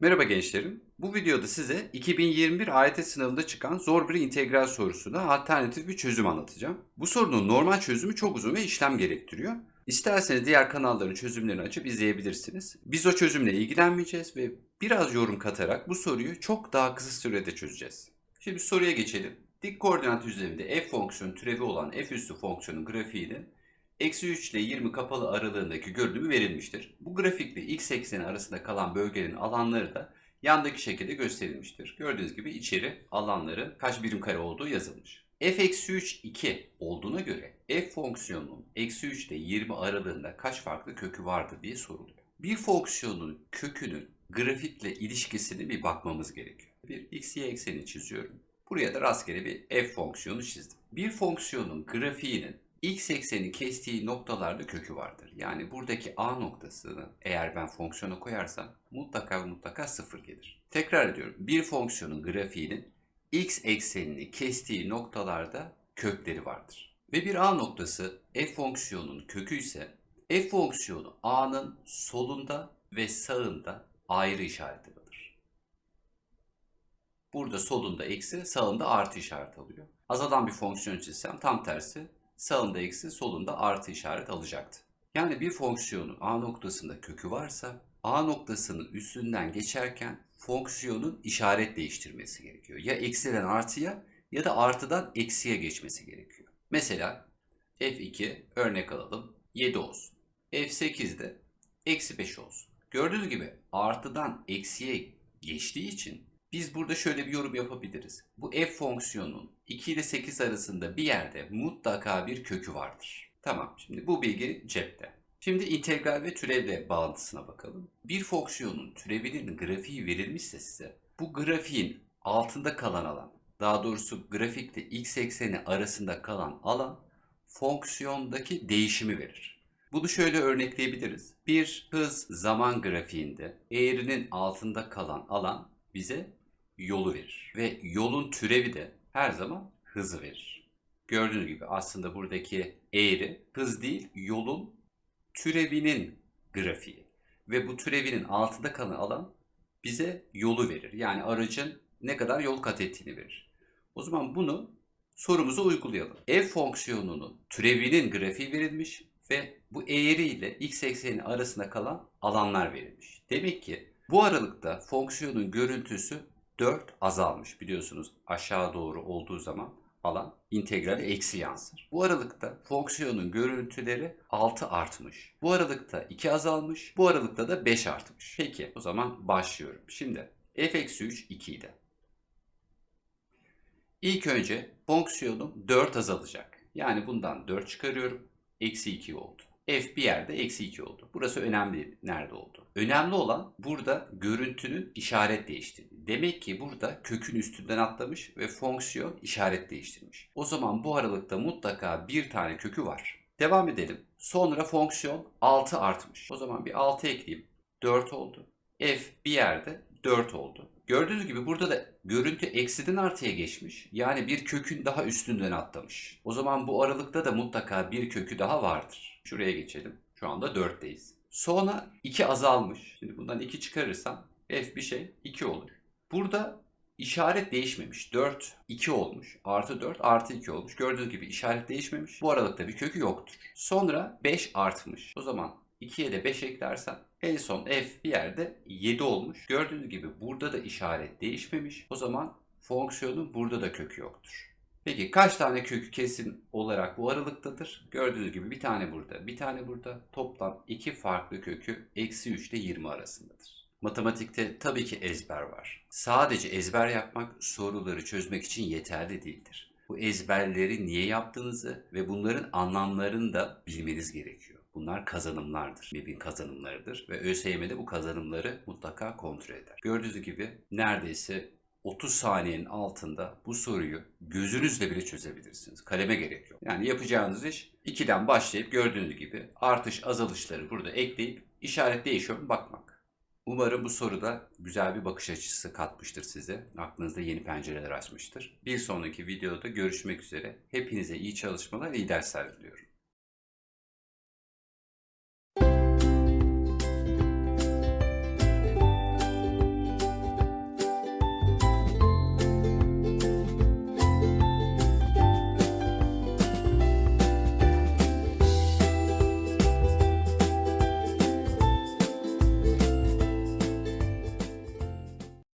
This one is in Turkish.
Merhaba gençlerim. Bu videoda size 2021 AYT sınavında çıkan zor bir integral sorusuna alternatif bir çözüm anlatacağım. Bu sorunun normal çözümü çok uzun ve işlem gerektiriyor. İsterseniz diğer kanalların çözümlerini açıp izleyebilirsiniz. Biz o çözümle ilgilenmeyeceğiz ve biraz yorum katarak bu soruyu çok daha kısa sürede çözeceğiz. Şimdi soruya geçelim. Dik koordinat üzerinde f fonksiyonu türevi olan f üstü fonksiyonun grafiğinin Eksi 3 ile 20 kapalı aralığındaki görünümü verilmiştir. Bu grafikle x ekseni arasında kalan bölgenin alanları da yandaki şekilde gösterilmiştir. Gördüğünüz gibi içeri alanları kaç birim kare olduğu yazılmış. f eksi 3 2 olduğuna göre f fonksiyonunun eksi 3 ile 20 aralığında kaç farklı kökü vardır diye soruluyor. Bir fonksiyonun kökünün grafikle ilişkisini bir bakmamız gerekiyor. Bir x y ekseni çiziyorum. Buraya da rastgele bir f fonksiyonu çizdim. Bir fonksiyonun grafiğinin x ekseni kestiği noktalarda kökü vardır. Yani buradaki a noktasını eğer ben fonksiyona koyarsam mutlaka mutlaka sıfır gelir. Tekrar ediyorum. Bir fonksiyonun grafiğinin x eksenini kestiği noktalarda kökleri vardır. Ve bir a noktası f fonksiyonunun kökü ise f fonksiyonu a'nın solunda ve sağında ayrı işaret alır. Burada solunda eksi, sağında artı işaret alıyor. Azalan bir fonksiyon çizsem tam tersi sağında eksi solunda artı işaret alacaktı. Yani bir fonksiyonun a noktasında kökü varsa a noktasının üstünden geçerken fonksiyonun işaret değiştirmesi gerekiyor. Ya eksiden artıya ya da artıdan eksiye geçmesi gerekiyor. Mesela f2 örnek alalım 7 olsun. f8 de eksi 5 olsun. Gördüğünüz gibi artıdan eksiye geçtiği için biz burada şöyle bir yorum yapabiliriz. Bu f fonksiyonunun 2 ile 8 arasında bir yerde mutlaka bir kökü vardır. Tamam şimdi bu bilgi cepte. Şimdi integral ve türevle bağıntısına bakalım. Bir fonksiyonun türevinin grafiği verilmişse size bu grafiğin altında kalan alan, daha doğrusu grafikte x ekseni arasında kalan alan fonksiyondaki değişimi verir. Bunu şöyle örnekleyebiliriz. Bir hız zaman grafiğinde eğrinin altında kalan alan bize yolu verir. Ve yolun türevi de her zaman hızı verir. Gördüğünüz gibi aslında buradaki eğri hız değil yolun türevinin grafiği. Ve bu türevinin altında kalan alan bize yolu verir. Yani aracın ne kadar yol kat ettiğini verir. O zaman bunu sorumuza uygulayalım. F fonksiyonunun türevinin grafiği verilmiş ve bu eğri ile x ekseni arasında kalan alanlar verilmiş. Demek ki bu aralıkta fonksiyonun görüntüsü 4 azalmış. Biliyorsunuz aşağı doğru olduğu zaman alan integrali eksi yansır. Bu aralıkta fonksiyonun görüntüleri 6 artmış. Bu aralıkta 2 azalmış. Bu aralıkta da 5 artmış. Peki o zaman başlıyorum. Şimdi f eksi 3 2 idi. İlk önce fonksiyonum 4 azalacak. Yani bundan 4 çıkarıyorum. Eksi 2 oldu. F bir yerde eksi 2 oldu. Burası önemli nerede oldu. Önemli olan burada görüntünün işaret değiştirdiği. Demek ki burada kökün üstünden atlamış ve fonksiyon işaret değiştirmiş. O zaman bu aralıkta mutlaka bir tane kökü var. Devam edelim. Sonra fonksiyon 6 artmış. O zaman bir 6 ekleyeyim. 4 oldu. F bir yerde 4 oldu. Gördüğünüz gibi burada da görüntü eksiden artıya geçmiş. Yani bir kökün daha üstünden atlamış. O zaman bu aralıkta da mutlaka bir kökü daha vardır. Şuraya geçelim. Şu anda 4'teyiz. Sonra 2 azalmış. Şimdi bundan 2 çıkarırsam f bir şey 2 olur. Burada işaret değişmemiş. 4 2 olmuş. Artı 4 artı 2 olmuş. Gördüğünüz gibi işaret değişmemiş. Bu aralıkta bir kökü yoktur. Sonra 5 artmış. O zaman 2'ye de 5 eklersem en son f bir yerde 7 olmuş. Gördüğünüz gibi burada da işaret değişmemiş. O zaman fonksiyonun burada da kökü yoktur. Peki kaç tane kökü kesin olarak bu aralıktadır? Gördüğünüz gibi bir tane burada, bir tane burada. Toplam iki farklı kökü eksi 3 ile 20 arasındadır. Matematikte tabii ki ezber var. Sadece ezber yapmak soruları çözmek için yeterli değildir. Bu ezberleri niye yaptığınızı ve bunların anlamlarını da bilmeniz gerekiyor. Bunlar kazanımlardır. MEB'in kazanımlarıdır ve ÖSYM'de bu kazanımları mutlaka kontrol eder. Gördüğünüz gibi neredeyse 30 saniyenin altında bu soruyu gözünüzle bile çözebilirsiniz. Kaleme gerek yok. Yani yapacağınız iş 2'den başlayıp gördüğünüz gibi artış azalışları burada ekleyip işaret değişiyor mu bakmak. Umarım bu soruda güzel bir bakış açısı katmıştır size. Aklınızda yeni pencereler açmıştır. Bir sonraki videoda görüşmek üzere. Hepinize iyi çalışmalar, iyi dersler diliyorum.